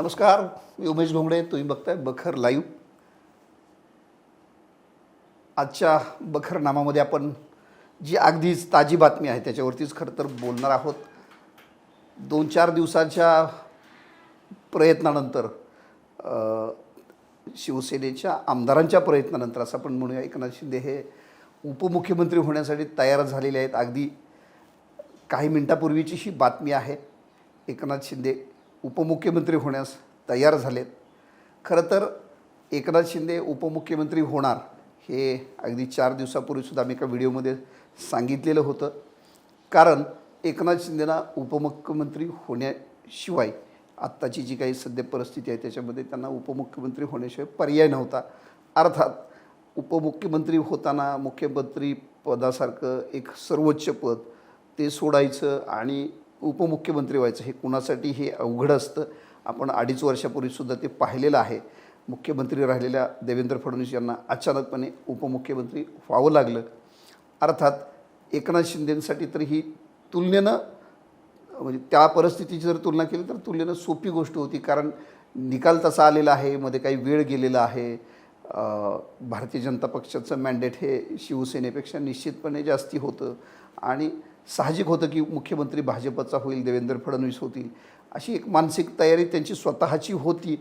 नमस्कार मी उमेश घोंगडे तुम्ही बघताय बखर लाईव्ह. आजच्या बखर नामामध्ये आपण जी अगदीच ताजी बातमी आहे त्याच्यावरतीच खरं तर बोलणार आहोत. दोन चार दिवसाच्या प्रयत्नानंतर शिवसेनेच्या आमदारांच्या प्रयत्नानंतर असं आपण म्हणूया एकनाथ शिंदे हे उपमुख्यमंत्री होण्यासाठी तयार झालेले आहेत. अगदी काही मिनटापूर्वीची ही बातमी आहे. एकनाथ शिंदे उपमुख्यमंत्री होण्यास तयार झालेत. खरं तर एकनाथ शिंदे उपमुख्यमंत्री होणार हे अगदी चार दिवसापूर्वीसुद्धा आम्ही एका व्हिडिओमध्ये सांगितलेलं होतं. कारण एकनाथ शिंदेना उपमुख्यमंत्री होण्याशिवाय आत्ताची जी काही सध्या परिस्थिती आहे त्याच्यामध्ये त्यांना उपमुख्यमंत्री होण्याशिवाय पर्याय नव्हता. अर्थात उपमुख्यमंत्री होताना मुख्यमंत्री पदासारखं एक सर्वोच्च पद ते सोडायचं आणि उपमुख्यमंत्री व्हायचं हे कुणासाठी हे अवघड असतं आपण अडीच वर्षापूर्वीसुद्धा ते पाहिलेलं आहे. मुख्यमंत्री राहिलेल्या देवेंद्र फडणवीस यांना अचानकपणे उपमुख्यमंत्री व्हावं लागलं. अर्थात एकनाथ शिंदेसाठी तर ही तुलनेनं म्हणजे त्या परिस्थितीची जर तुलना केली तर तुलनेनं सोपी गोष्ट होती कारण निकाल तसा आलेला आहे मध्ये काही वेळ गेलेला आहे. भारतीय जनता पक्षाचं मॅन्डेट हे शिवसेनेपेक्षा निश्चितपणे जास्ती होतं. आणि साहजिक होतं की मुख्यमंत्री भाजपचा होईल देवेंद्र फडणवीस होतील. अशी एक मानसिक तयारी त्यांची स्वतःची होती.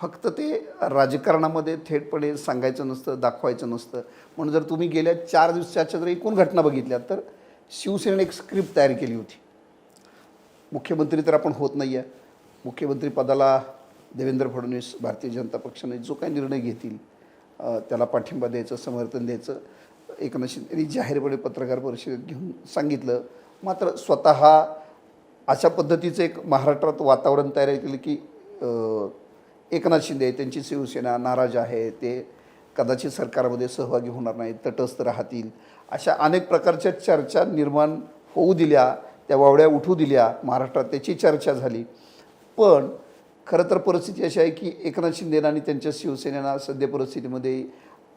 फक्त ते राजकारणामध्ये थेटपणे सांगायचं नसतं दाखवायचं नसतं. म्हणून जर तुम्ही गेल्या चार दिवसाच्या जर एकूण घटना बघितल्या तर शिवसेनेने एक स्क्रिप्ट तयार केली होती. मुख्यमंत्री तर आपण होत नाही आहे मुख्यमंत्री पदाला देवेंद्र फडणवीस भारतीय जनता पक्षाने जो काही निर्णय घेतील त्याला पाठिंबा द्यायचं समर्थन द्यायचं. एकनाथ शिंदेनी जाहीरपणे पत्रकार परिषदेत घेऊन सांगितलं. मात्र स्वतः अशा पद्धतीचं एक महाराष्ट्रात वातावरण तयार केलं की एकनाथ शिंदे त्यांची शिवसेना नाराज आहे ते कदाचित सरकारमध्ये सहभागी होणार नाही तटस्थ राहतील. अशा अनेक प्रकारच्या चर्चा निर्माण होऊ दिल्या त्या वावड्या उठू दिल्या महाराष्ट्रात त्याची चर्चा झाली. पण खरं तर परिस्थिती अशी आहे की एकनाथ शिंदेना आणि त्यांच्या शिवसेनेनं सध्या परिस्थितीमध्ये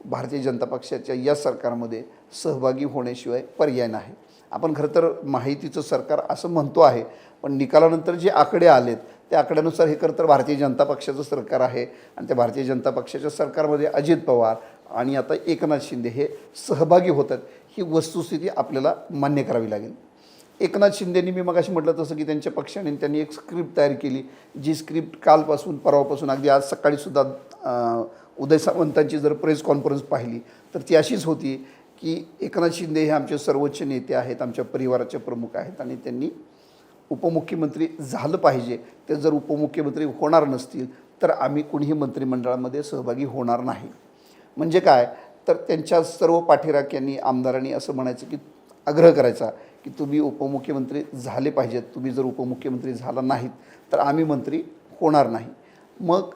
भारतीय जनता पक्षाच्या या सरकारमध्ये सहभागी होण्याशिवाय पर्याय नाही. आपण खरं तर माहितीचं सरकार असं म्हणतो आहे पण निकालानंतर जे आकडे आलेत त्या आकड्यानुसार हे खरं तर भारतीय जनता पक्षाचं सरकार आहे आणि त्या भारतीय जनता पक्षाच्या सरकारमध्ये अजित पवार आणि आता एकनाथ शिंदे हे सहभागी होतात ही वस्तुस्थिती आपल्याला मान्य करावी लागेल. एकनाथ शिंदेनी मी मगाशी म्हटलं तसं की त्यांच्या पक्षाने त्यांनी एक स्क्रिप्ट तयार केली जी स्क्रिप्ट कालपासून परवापासून अगदी आज सकाळीसुद्धा उदय सावंतांची जर प्रेस कॉन्फरन्स पाहिली तर ती अशीच होती की एकनाथ शिंदे हे आमचे सर्वोच्च नेते आहेत आमच्या परिवाराचे प्रमुख आहेत आणि त्यांनी उपमुख्यमंत्री झालं पाहिजे. ते जर उपमुख्यमंत्री होणार नसतील तर आम्ही कुणीही मंत्रिमंडळामध्ये सहभागी होणार नाही. म्हणजे काय? तर त्यांच्या सर्व पाठीराख्यांनी आमदारांनी असं म्हणायचं की आग्रह करायचा की तुम्ही उपमुख्यमंत्री झाले पाहिजेत. तुम्ही जर उपमुख्यमंत्री झाला नाहीत तर आम्ही मंत्री होणार नाही. मग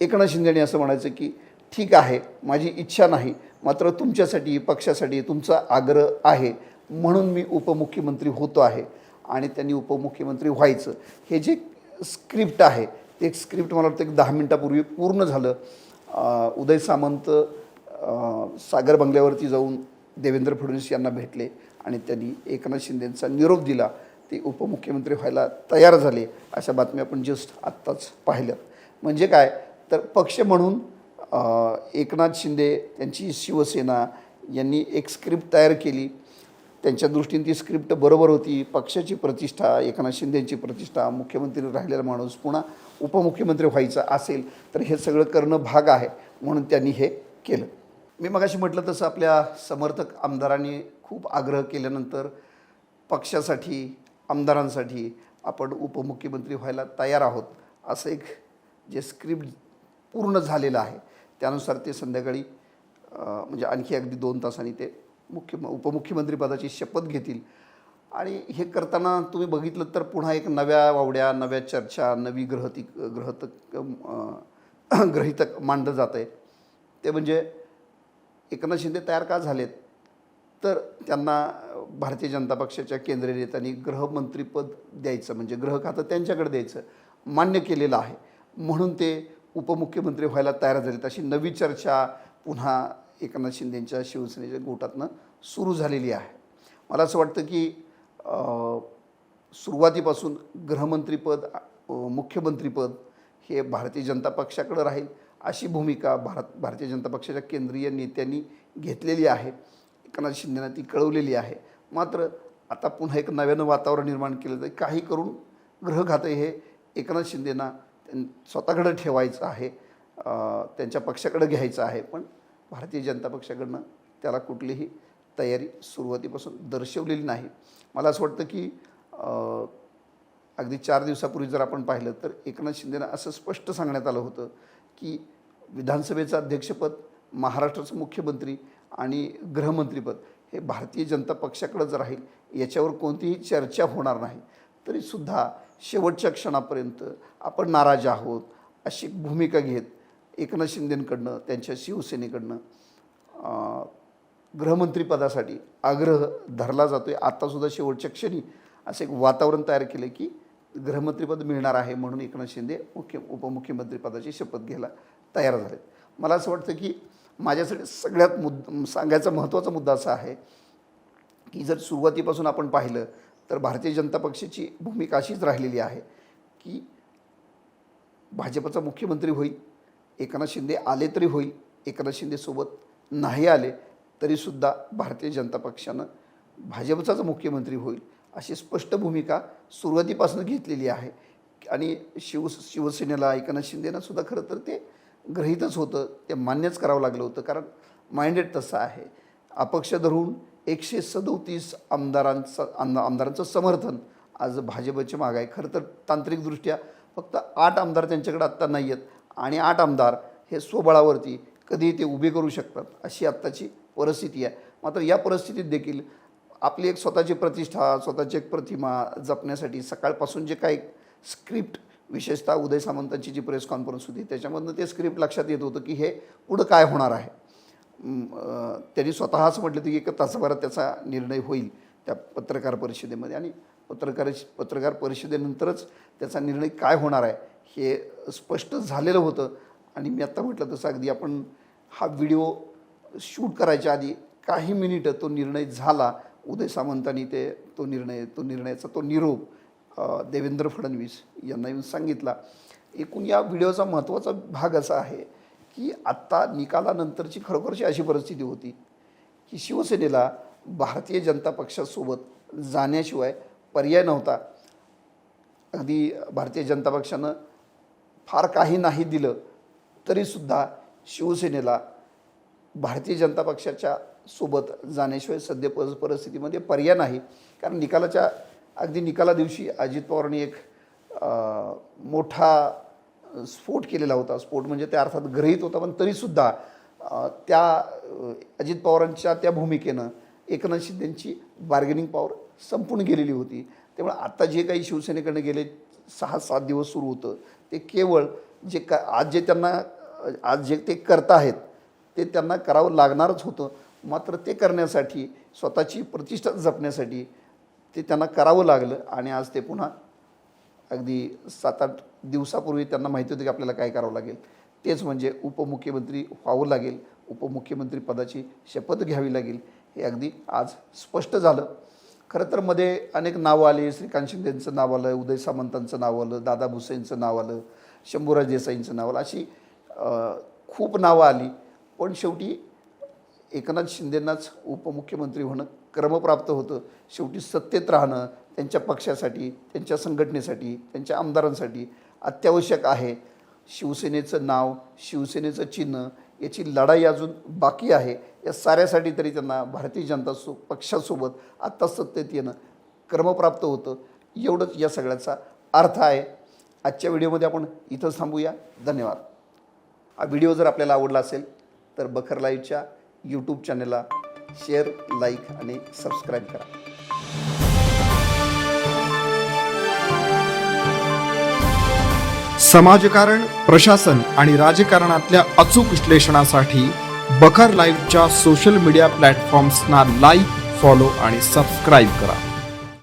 एकनाथ शिंदेने असं म्हणायचं की ठीक आहे माझी इच्छा नाही मात्र तुमच्यासाठी पक्षासाठी तुमचा आग्रह आहे. म्हणून मी उपमुख्यमंत्री होतो आहे. आणि त्यांनी उपमुख्यमंत्री व्हायचं. हे जे स्क्रिप्ट आहे ते स्क्रिप्ट मला वाटतं एक दहा मिनटापूर्वी पूर्ण झालं. उदय सामंत सागर बंगल्यावरती जाऊन देवेंद्र फडणवीस यांना भेटले आणि त्यांनी एकनाथ शिंदेंचा निरोप दिला ते उपमुख्यमंत्री व्हायला तयार झाले अशा बातम्या आपण जस्ट आत्ताच पाहिल्यात. म्हणजे काय? तर पक्ष म्हणून एकनाथ शिंदे त्यांची शिवसेना यांनी एक स्क्रिप्ट तयार केली. त्यांच्या दृष्टीने ती स्क्रिप्ट बरोबर होती. पक्षाची प्रतिष्ठा एकनाथ शिंदेची प्रतिष्ठा मुख्यमंत्री राहिलेला माणूस पुन्हा उपमुख्यमंत्री व्हायचा असेल तर हे सगळं करणं भाग आहे म्हणून त्यांनी हे केलं. मी मगाशी म्हटलं तसं आपल्या समर्थक आमदारांनी खूप आग्रह केल्यानंतर पक्षासाठी आमदारांसाठी आपण उपमुख्यमंत्री व्हायला तयार आहोत असं एक जे स्क्रिप्ट पूर्ण झालेलं आहे त्यानुसार ते संध्याकाळी म्हणजे आणखी अगदी दोन तासांनी ते मुख्य उपमुख्यमंत्रीपदाची शपथ घेतील. आणि हे करताना तुम्ही बघितलं तर पुन्हा एक नव्या वावड्या नव्या चर्चा नवी ग्रहती ग्रहतक ग्रहितक मांडलं जात आहे ते म्हणजे एकनाथ शिंदे तयार का झालेत? तर त्यांना भारतीय जनता पक्षाच्या केंद्रीय नेत्यांनी गृहमंत्रीपद द्यायचं म्हणजे गृह खातं त्यांच्याकडे द्यायचं मान्य केलेलं आहे. म्हणून ते उपमुख्यमंत्री व्हायला तयार झालेत अशी नवी चर्चा पुन्हा एकनाथ शिंदेंच्या शिवसेनेच्या गोटातनं सुरू झालेली आहे. मला असं वाटतं की सुरुवातीपासून गृहमंत्रीपद मुख्यमंत्रीपद हे भारतीय जनता पक्षाकडं राहील. अशी भूमिका भारत भारतीय जनता पक्षाच्या केंद्रीय नेत्यांनी घेतलेली आहे. एकनाथ शिंदेना ती कळवलेली आहे. मात्र आता पुन्हा एक नव्यानं वातावरण निर्माण केलं तर काही करून ग्रहघातं हे एकनाथ शिंदेना त्यां- ठेवायचं आहे. त्यांच्या पक्षाकडं घ्यायचं आहे. पण भारतीय जनता पक्षाकडनं त्याला कुठलीही तयारी सुरुवातीपासून दर्शवलेली नाही. मला असं वाटतं की अगदी चार दिवसापूर्वी जर आपण पाहिलं तर एकनाथ शिंदेना असं स्पष्ट सांगण्यात आलं होतं की विधानसभेचं अध्यक्षपद महाराष्ट्राचं मुख्यमंत्री आणि गृहमंत्रीपद हे भारतीय जनता पक्षाकडंच राहील याच्यावर कोणतीही चर्चा होणार नाही. तरीसुद्धा शेवटच्या क्षणापर्यंत आपण नाराज आहोत अशी भूमिका घेत एकनाथ शिंदेंकडनं त्यांच्या शिवसेनेकडनं गृहमंत्रीपदासाठी आग्रह धरला जातो आहे आत्तासुद्धा शेवटच्या क्षणी असं एक वातावरण तयार केलं की गृहमंत्रीपद मिळणार आहे म्हणून एकनाथ शिंदे मुख्य उपमुख्यमंत्रीपदाची शपथ घ्यायला तयार झालेत. मला असं वाटतं की माझ्यासाठी सगळ्यात मुद्द सांगायचा महत्त्वाचा मुद्दा असा आहे की जर सुरुवातीपासून आपण पाहिलं तर भारतीय जनता पक्षाची भूमिका अशीच राहिलेली आहे की भाजपचा मुख्यमंत्री होईल एकनाथ शिंदे आले तरी होईल एकनाथ शिंदेसोबत नाही आले तरीसुद्धा भारतीय जनता पक्षानं भाजपचाच मुख्यमंत्री होईल. अशी स्पष्ट भूमिका सुरुवातीपासून घेतलेली आहे. आणि शिव शिवसेनेला एकनाथ शिंदेना सुद्धा खरं तर ते ग्रहितच होतं. ते मान्यच करावं लागलं होतं. कारण माइंडेड तसं आहे. अपक्ष धरून एकशे सदोतीस आमदारांचं आमदारांचं समर्थन आज भाजपच्या मागं आहे. खरं तर तांत्रिकदृष्ट्या फक्त आठ आमदार त्यांच्याकडे आत्ता नाही आहेत. आणि आठ आमदार हे स्वबळावरती कधी ते उभे करू शकतात अशी आत्ताची परिस्थिती आहे. मात्र या परिस्थितीत देखील आपली एक स्वतःची प्रतिष्ठा स्वतःची एक प्रतिमा जपण्यासाठी सकाळपासून जे काही स्क्रिप्ट विशेषतः उदय सामंतांची जी प्रेस कॉन्फरन्स होती त्याच्यामधनं ते स्क्रिप्ट लक्षात येत होतं की हे पुढं काय होणार आहे. त्यांनी स्वतःच म्हटलं होतं की एक तासाभरात त्याचा निर्णय होईल त्या पत्रकार परिषदेमध्ये आणि पत्रकार पत्रकार परिषदेनंतरच त्याचा निर्णय काय होणार आहे हे स्पष्ट झालेलं होतं. आणि मी आत्ता म्हटलं तसं अगदी आपण हा व्हिडिओ शूट करायच्या आधी काही मिनिटं तो निर्णय झाला उदय सामंतांनी ते तो निर्णय तो निर्णयाचा तो निरोप देवेंद्र फडणवीस यांना येऊन सांगितला. एकूण या व्हिडिओचा महत्त्वाचा भाग असा आहे की आत्ता निकालानंतरची खरोखरची अशी परिस्थिती होती की शिवसेनेला भारतीय जनता पक्षासोबत जाण्याशिवाय पर्याय नव्हता. अगदी भारतीय जनता पक्षानं फार काही नाही दिलं तरीसुद्धा शिवसेनेला भारतीय जनता पक्षाच्या सोबत जाण्याशिवाय सध्या पर परिस्थितीमध्ये पर्याय नाही. कारण निकालाच्या अगदी निकाला दिवशी अजित पवारांनी एक मोठा स्फोट केलेला होता. स्फोट म्हणजे त्या अर्थात ग्रहीत होता पण तरीसुद्धा त्या अजित पवारांच्या त्या भूमिकेनं एकनाथ शिंदेची बार्गेनिंग पॉवर संपून गेलेली होती. त्यामुळे आत्ता जे काही शिवसेनेकडनं गेले सहा सात दिवस सुरू होतं ते केवळ जे का आज जे त्यांना आज जे ते करताहेत ते त्यांना करावं लागणारच होतं. मात्र ते करण्यासाठी स्वतःची प्रतिष्ठा जपण्यासाठी ते त्यांना करावं लागलं आणि आज ते पुन्हा अगदी सात आठ दिवसापूर्वी त्यांना माहिती होती की आपल्याला काय करावं लागेल. तेच म्हणजे उपमुख्यमंत्री व्हावं लागेल उपमुख्यमंत्री पदाची शपथ घ्यावी लागेल हे अगदी आज स्पष्ट झालं. खरं तर मध्ये अनेक नावं आली श्रीकांत शिंदेंचं नाव आलं उदय सामंतांचं नाव आलं दादा भुसेंचं नाव आलं शंभूराज देसाईंचं नाव आलं अशी खूप नावं आली. पण शेवटी एकनाथ शिंदेंनाच उपमुख्यमंत्री होणं क्रमप्राप्त होतं. शेवटी सत्तेत राहणं त्यांच्या पक्षासाठी त्यांच्या संघटनेसाठी त्यांच्या आमदारांसाठी अत्यावश्यक आहे. शिवसेनेचं नाव शिवसेनेचं चिन्ह याची लढाई अजून बाकी आहे. या साऱ्यासाठी तरी त्यांना भारतीय जनता सो पक्षासोबत आत्ता सत्तेत येणं क्रमप्राप्त होतं. एवढंच या सगळ्याचा अर्थ आहे. आजच्या व्हिडिओमध्ये आपण इथंच थांबूया. धन्यवाद. हा व्हिडिओ जर आपल्याला आवडला असेल तर बखर लाईव्हच्या यूट्यूब चॅनलला शेअर लाईक आणि सबस्क्राईब करा. समाजकारण प्रशासन आणि राजकारणातल्या अचूक विश्लेषणासाठी बखर लाईव्हच्या सोशल मीडिया प्लॅटफॉर्म्सना लाईक फॉलो आणि सबस्क्राईब करा.